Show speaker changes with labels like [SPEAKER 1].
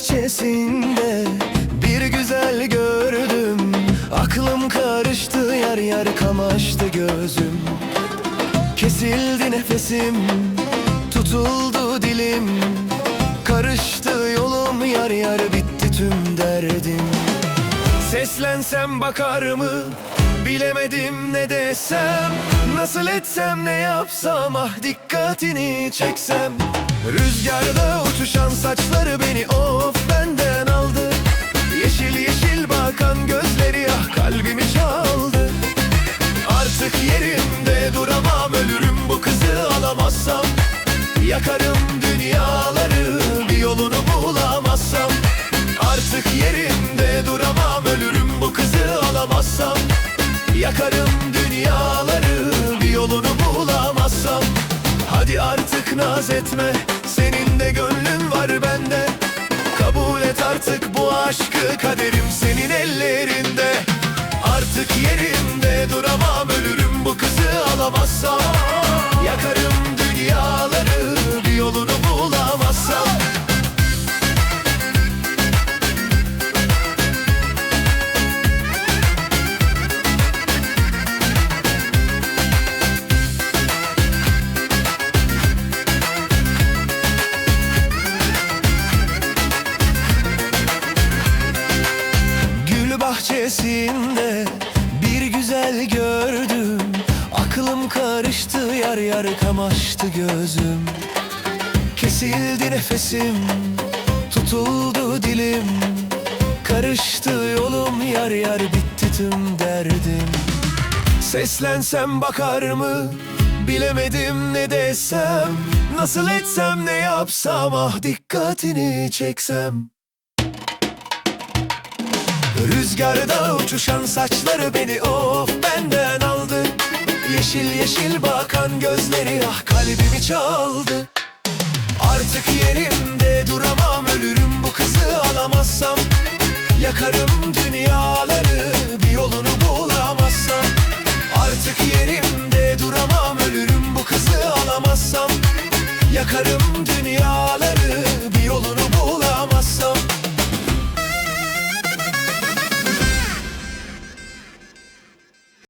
[SPEAKER 1] içinde bir güzel gördüm. Aklım karıştı yer yer kamaştı gözüm. Kesildi nefesim tutuldu dilim. Karıştı yolum yar yar bitti tüm derdim. Seslensem bakar mı? Bilemedim ne desem. Nasıl etsem ne yapsam? Ah dikkatini çeksem. Rüzgarda uçuşan saçları Artık yerimde duramam. Ölürüm bu kızı alamazsam. Yakarım dünyaları bir yolunu bulamazsam. Hadi artık naz etme senin de gönlün var bende. Kabul et artık bu aşkı kaderim senin ellerinde. Artık yerimde duramam ölürüm bu kızı alamazsam bahçesinde bir güzel gördüm. Aklım karıştı yar yar kamaştı gözüm. Kesildi nefesim tutuldu dilim. Karıştı yolum yar yar bitti tüm derdim. Seslensem bakar mı? Bilemedim ne desem. Nasıl etsem ne yapsam? Ah dikkatini çeksem Rüzgarda uçuşan saçları beni of benden aldı. Yeşil yeşil bakan gözleri ah kalbimi çaldı. Artık yerimde duramam ölürüm bu kızı alamazsam. Yakarım dünyaları bir yolunu bulamazsam. Artık yerimde duramam ölürüm bu kızı alamazsam. Yakarım dünyaları